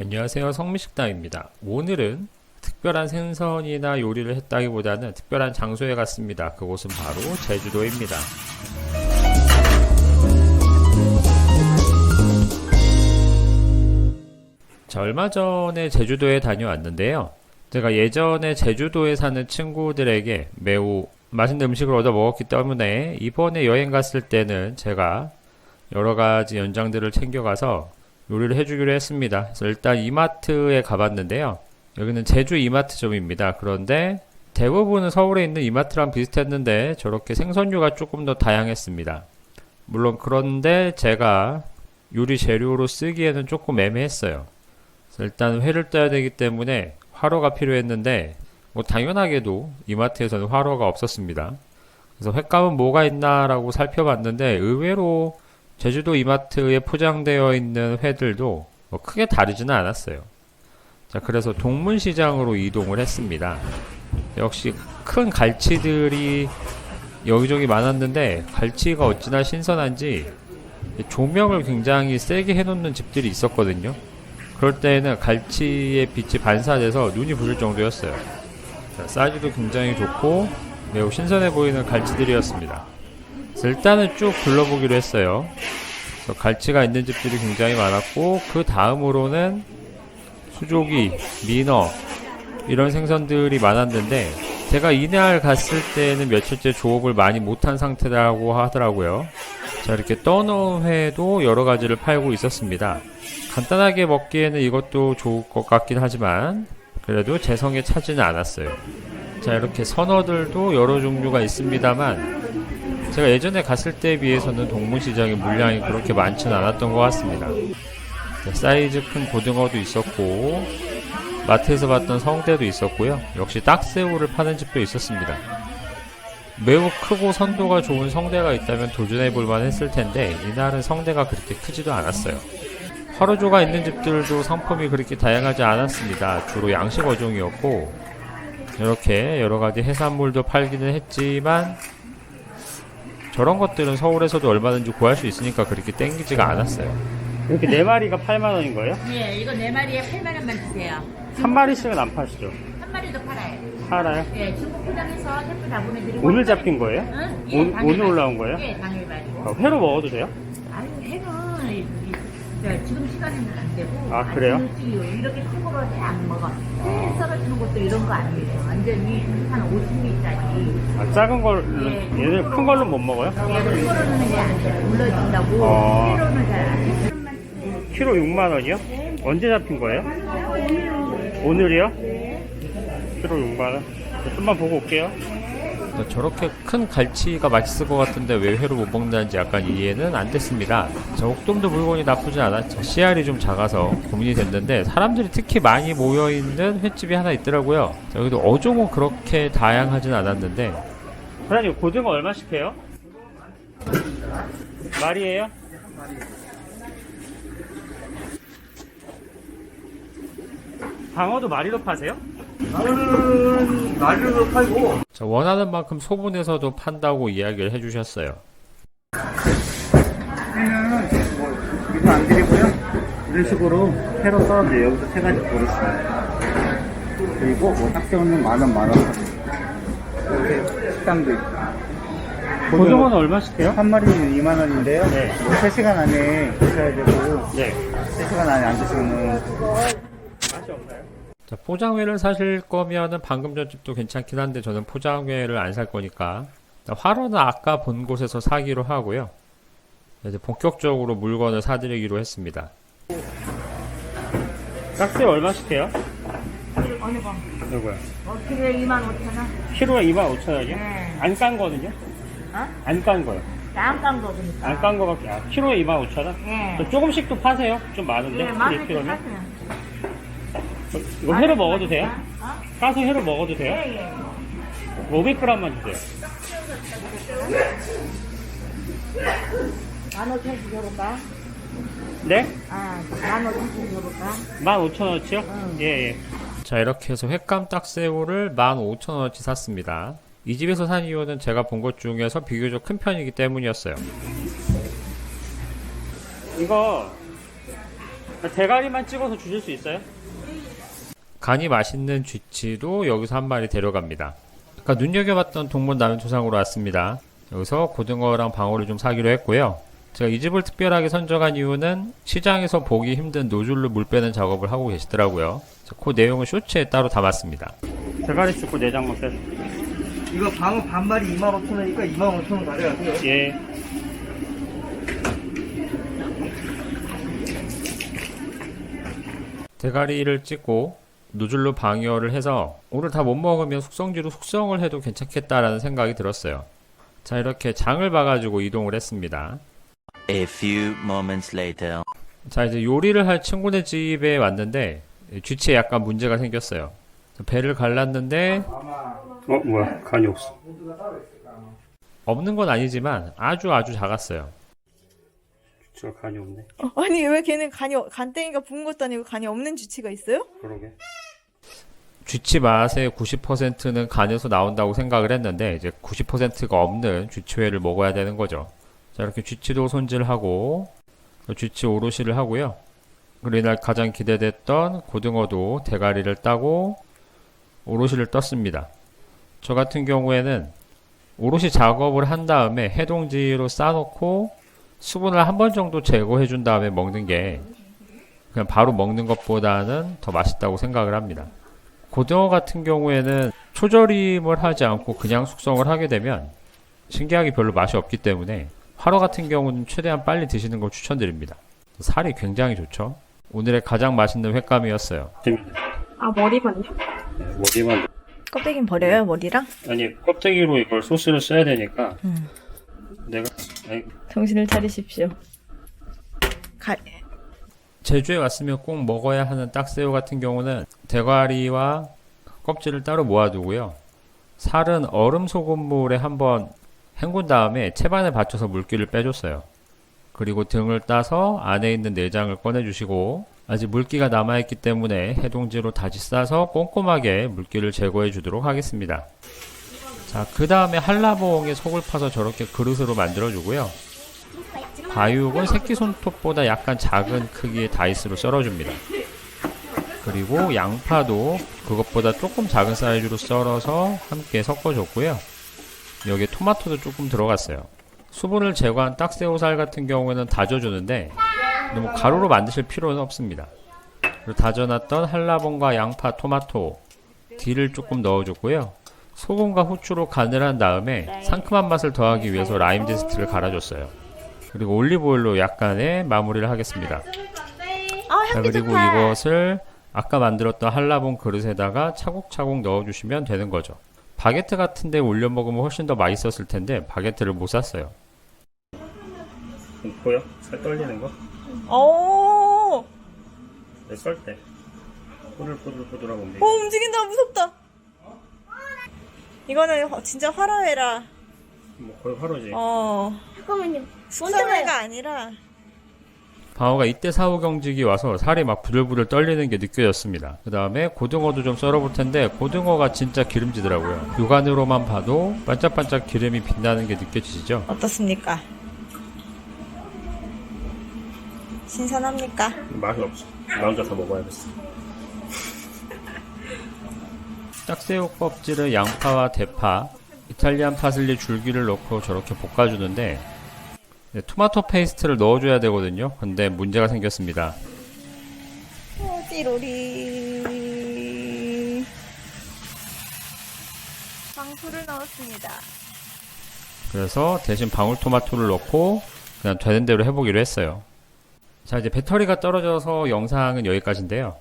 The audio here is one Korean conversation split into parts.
안녕하세요. 성미식당입니다. 오늘은 특별한 생선이나 요리를 했다기보다는 특별한 장소에 갔습니다. 그곳은 바로 제주도입니다. 자, 얼마 전에 제주도에 다녀왔는데요. 제가 예전에 제주도에 사는 친구들에게 매우 맛있는 음식을 얻어 먹었기 때문에 이번에 여행 갔을 때는 제가 여러 가지 연장들을 챙겨가서 요리를 해주기로 했습니다. 그래서 일단 이마트에 가봤는데요. 여기는 제주 이마트점입니다. 그런데 대부분은 서울에 있는 이마트랑 비슷했는데 저렇게 생선류가 조금 더 다양했습니다. 물론 그런데 제가 요리 재료로 쓰기에는 조금 애매했어요. 일단 회를 떠야 되기 때문에 화로가 필요했는데 뭐 당연하게도 이마트에서는 화로가 없었습니다. 그래서 횟감은 뭐가 있나라고 살펴봤는데 의외로 제주도 이마트에 포장되어 있는 회들도 뭐 크게 다르지는 않았어요. 자, 그래서 동문시장으로 이동을 했습니다. 역시 큰 갈치들이 여기저기 많았는데 갈치가 어찌나 신선한지 조명을 굉장히 세게 해놓는 집들이 있었거든요. 그럴 때에는 갈치의 빛이 반사돼서 눈이 부실 정도였어요. 자, 사이즈도 굉장히 좋고 매우 신선해 보이는 갈치들이었습니다. 일단은 쭉 둘러보기로 했어요. 그래서 갈치가 있는 집들이 굉장히 많았고 그 다음으로는 수조기, 민어 이런 생선들이 많았는데 제가 이날 갔을 때는 며칠째 조업을 많이 못한 상태라고 하더라고요. 자 이렇게 떠놓은 회도 여러 가지를 팔고 있었습니다. 간단하게 먹기에는 이것도 좋을 것 같긴 하지만 그래도 제 성에 차지는 않았어요. 자 이렇게 선어들도 여러 종류가 있습니다만 제가 예전에 갔을 때에 비해서는 동문시장의 물량이 그렇게 많지는 않았던 것 같습니다. 자, 사이즈 큰 고등어도 있었고 마트에서 봤던 성대도 있었고요. 역시 딱새우를 파는 집도 있었습니다. 매우 크고 선도가 좋은 성대가 있다면 도전해 볼만 했을 텐데 이날은 성대가 그렇게 크지도 않았어요. 화로조가 있는 집들도 상품이 그렇게 다양하지 않았습니다. 주로 양식 어종이었고 이렇게 여러 가지 해산물도 팔기는 했지만 저런 것들은 서울에서도 얼마든지 구할 수 있으니까 그렇게 땡기지가 않았어요. 이렇게 네 마리가 8만 원인 거예요? 예, 이거 네 마리에 8만 원만 주세요. 한 마리씩은 안 파시죠? 한 마리도 팔아요. 팔아요? 예, 중국 포장해서 셰프 다 보내드리고. 오늘 잡힌 거예요? 응? 오- 당일 오늘. 올라온 거예요? 예, 당일 가지고. 어, 회로 먹어도 돼요? 아유, 이- 이- 저 지금 시간에는 안 되고. 아, 그래요? 이렇게 큰 거로 안 먹어. 회 썰어주는 것도 이런 거 아니에요. 완전히 한 50미터짜리. 아, 작은 걸, 예. 얘는 큰 걸로 못 먹어요? 예, 큰 거로는 이제 안 돼. 물러준다고. 어. 회로는 잘안 돼. 키로 6만 원이요? 언제 잡힌 거예요? 오늘이요? 키로 6만 원? 좀만 보고 올게요. 뭐 저렇게 큰 갈치가 맛있을 것 같은데 왜 회로 못 먹는지 약간 이해는 안 됐습니다. 저 옥돔도 물건이 나쁘지 않았죠. 씨알이 좀 작아서 고민이 됐는데 사람들이 특히 많이 모여있는 횟집이 하나 있더라고요. 자, 여기도 어종은 그렇게 다양하진 않았는데 사장님, 고등어 얼마씩 해요? 말이에요? 방어도 마리로 파세요? 나는 날려서 팔고 자, 원하는 만큼 소분해서도 판다고 이야기를 해주셨어요. 회는 뭐 이거 안 드리고요 이런 식으로 회로 썰어도 여기서 세 가지 고르시면 그리고 뭐 딱새우는 만원 만원 이렇게 식당도 있고 고등어는 얼마씩 해요? 한 마리는 2만 원인데요 네. 뭐 3시간 안에 드셔야 되고 네. 3시간 안에 안 드시면은 맛이 없나요? 자, 포장회를 사실 거면은 방금 전 집도 괜찮긴 한데 저는 포장회를 안 살 거니까 자, 화로는 아까 본 곳에서 사기로 하고요. 이제 본격적으로 물건을 사드리기로 했습니다. 딱새우 얼마씩 해요? 어느 거? 이거요. 어, 키로에 2만 5천 원? 키로에 2만 5천 원이요? 네. 안 깐 거는요? 어? 안 깐 거요. 깜깜 거니까. 안 깐 거밖에. 아, 키로에 2만 5천 원? 예. 저 조금씩 또 파세요? 좀 많은데? 예, 만 1kg면? 원씩 사세요. 이거 회로 먹어도 돼요? 어? 까서 회로 먹어도 돼요? 예, 예. 500g만 주세요. 만 오천씩 줘볼까? 네? 아, 만 오천씩 줘볼까? 15,000원어치요? 응. 예, 예. 자, 이렇게 해서 횟감 딱새우를 15,000원어치 샀습니다. 이 집에서 산 이유는 제가 본 것 중에서 비교적 큰 편이기 때문이었어요. 이거 대가리만 찍어서 주실 수 있어요? 간이 맛있는 쥐치도 여기서 한 마리 데려갑니다. 아까 눈여겨봤던 동문 남인초상으로 왔습니다. 여기서 고등어랑 방어를 좀 사기로 했고요. 제가 이 집을 특별하게 선정한 이유는 시장에서 보기 힘든 노즐로 물 빼는 작업을 하고 계시더라고요. 자, 그 내용은 쇼츠에 따로 담았습니다. 대가리 찍고 내장만 빼서. 이거 방어 반마리 25,000원이니까 25,000원 가져가세요. 예. 대가리를 찍고 노즐로 방어를 해서 오늘 다 못 먹으면 숙성지로 숙성을 해도 괜찮겠다라는 생각이 들었어요. 자 이렇게 장을 봐가지고 이동을 했습니다. A few moments later. 자 이제 요리를 할 친구네 집에 왔는데 쥐치에 약간 문제가 생겼어요. 배를 갈랐는데 어, 뭐야. 간이 없어. 없는 건 아니지만 아주 아주 작았어요. 저 간이 없네. 아니 왜 걔는 간이 간땡이가 부은 것도 아니고 간이 없는 주치가 있어요? 그러게. 쥐치 맛의 90%는 간에서 나온다고 생각을 했는데 이제 90%가 없는 쥐치회를 먹어야 되는 거죠. 자 이렇게 쥐치도 손질하고 쥐치 오롯이를 하고요. 그리고 이날 가장 기대됐던 고등어도 대가리를 따고 오롯이를 떴습니다. 저 같은 경우에는 오롯이 작업을 한 다음에 해동지로 싸놓고 수분을 한 번 정도 제거해 준 다음에 먹는 게 그냥 바로 먹는 것보다는 더 맛있다고 생각을 합니다. 고등어 같은 경우에는 초절임을 하지 않고 그냥 숙성을 하게 되면 신기하게 별로 맛이 없기 때문에 화로 같은 경우는 최대한 빨리 드시는 걸 추천드립니다. 살이 굉장히 좋죠. 오늘의 가장 맛있는 횟감이었어요. 아 머리만요? 네, 머리만. 껍데기는 버려요 머리랑? 아니, 껍데기로 이걸 소스를 써야 되니까. 음. 내가, 아니, 정신을 차리십시오. 가, 제주에 왔으면 꼭 먹어야 하는 딱새우 같은 경우는 대가리와 껍질을 따로 모아두고요. 살은 얼음 소금물에 한번 헹군 다음에 채반에 받쳐서 물기를 빼줬어요. 그리고 등을 따서 안에 있는 내장을 꺼내주시고 아직 물기가 남아있기 때문에 해동지로 다시 싸서 꼼꼼하게 물기를 제거해 주도록 하겠습니다. 자, 그 다음에 한라봉에 속을 파서 저렇게 그릇으로 만들어주고요. 과육은 새끼 손톱보다 약간 작은 크기의 다이스로 썰어줍니다. 그리고 양파도 그것보다 조금 작은 사이즈로 썰어서 함께 섞어줬고요. 여기에 토마토도 조금 들어갔어요. 수분을 제거한 딱새우살 같은 경우에는 다져주는데 너무 가루로 만드실 필요는 없습니다. 다져놨던 한라봉과 양파, 토마토, 딜을 조금 넣어줬고요. 소금과 후추로 간을 한 다음에 상큼한 맛을 더하기 위해서 라임 제스트를 갈아줬어요. 그리고 올리브오일로 약간의 마무리를 하겠습니다. 아 자, 그리고 좋다. 이것을 아까 만들었던 한라봉 그릇에다가 차곡차곡 넣어주시면 되는 거죠. 바게트 같은데 올려 먹으면 훨씬 더 맛있었을 텐데 바게트를 못 샀어요. 보여? 살 떨리는 거? 오, 내 썰 때. 포들포들포들하고 오 움직여. 움직인다 무섭다. 이거는 화- 진짜 화로회라. 뭐 거의 화로지. 어 잠깐만요. 수상회가 아니라 방어가 이때 사후 경직이 와서 살이 막 부들부들 떨리는 게 느껴졌습니다. 그 다음에 고등어도 좀 썰어볼 텐데 고등어가 진짜 기름지더라고요. 육안으로만 봐도 반짝반짝 기름이 빛나는 게 느껴지시죠? 어떻습니까? 신선합니까? 맛이 없어. 나 혼자 다 먹어야겠어. 딱새우 껍질을 양파와 대파, 이탈리안 파슬리 줄기를 넣고 저렇게 볶아주는데 네, 토마토 페이스트를 넣어줘야 되거든요. 근데 문제가 생겼습니다. 띠로리 방풀을 넣었습니다. 그래서 대신 방울토마토를 넣고 그냥 되는 대로 해보기로 했어요. 자 이제 배터리가 떨어져서 영상은 여기까지인데요.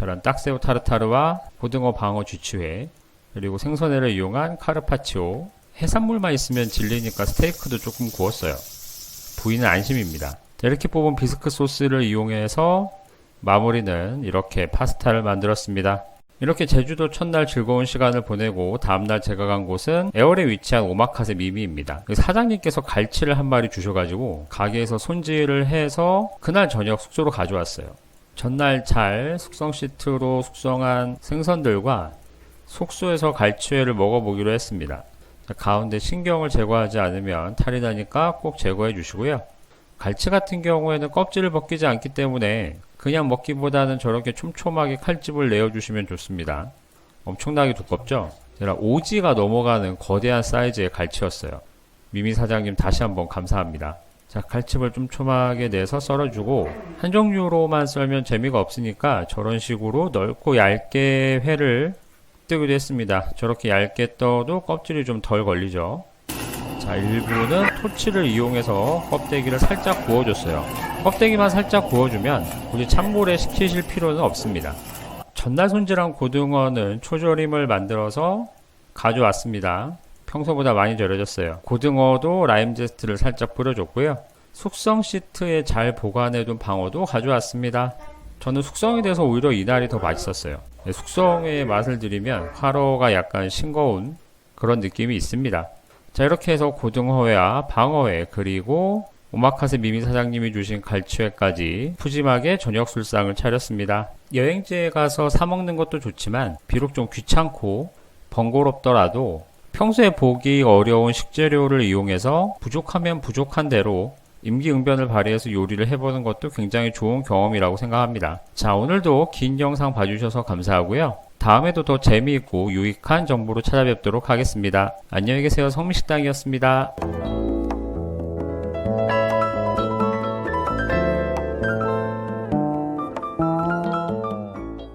저런 딱새우 타르타르와 고등어 방어 쥐치회 그리고 생선회를 이용한 카르파치오 해산물만 있으면 질리니까 스테이크도 조금 구웠어요. 부위는 안심입니다. 이렇게 뽑은 비스크 소스를 이용해서 마무리는 이렇게 파스타를 만들었습니다. 이렇게 제주도 첫날 즐거운 시간을 보내고 다음날 제가 간 곳은 에어에 위치한 오마카세 미미입니다. 그 사장님께서 갈치를 한 마리 주셔가지고 가게에서 손질을 해서 그날 저녁 숙소로 가져왔어요. 전날 잘 숙성 시트로 숙성한 생선들과 숙소에서 갈치회를 먹어보기로 했습니다. 자, 가운데 신경을 제거하지 않으면 탈이 나니까 꼭 제거해 주시고요. 갈치 같은 경우에는 껍질을 벗기지 않기 때문에 그냥 먹기보다는 저렇게 촘촘하게 칼집을 내어주시면 좋습니다. 엄청나게 두껍죠? 제가 오지가 넘어가는 거대한 사이즈의 갈치였어요. 미미 사장님 다시 한번 감사합니다. 자, 칼집을 촘촘하게 내서 썰어주고 한 종류로만 썰면 재미가 없으니까 저런 식으로 넓고 얇게 회를 뜨기도 했습니다. 저렇게 얇게 떠도 껍질이 좀 덜 걸리죠. 자, 일부는 토치를 이용해서 껍데기를 살짝 구워줬어요. 껍데기만 살짝 구워주면 굳이 찬물에 식히실 필요는 없습니다. 전날 손질한 고등어는 초절임을 만들어서 가져왔습니다. 평소보다 많이 절여졌어요. 고등어도 라임 제스트를 살짝 뿌려줬고요. 숙성 시트에 잘 보관해둔 방어도 가져왔습니다. 저는 숙성이 돼서 오히려 이날이 더 맛있었어요. 네, 숙성의 맛을 들이면 화로가 약간 싱거운 그런 느낌이 있습니다. 자 이렇게 해서 고등어회와 방어회 그리고 오마카세 미미 사장님이 주신 갈치회까지 푸짐하게 저녁 술상을 차렸습니다. 여행지에 가서 사 먹는 것도 좋지만 비록 좀 귀찮고 번거롭더라도 평소에 보기 어려운 식재료를 이용해서 부족하면 부족한 대로 임기응변을 발휘해서 요리를 해보는 것도 굉장히 좋은 경험이라고 생각합니다. 자, 오늘도 긴 영상 봐주셔서 감사하고요. 다음에도 더 재미있고 유익한 정보로 찾아뵙도록 하겠습니다. 안녕히 계세요. 성미식당이었습니다.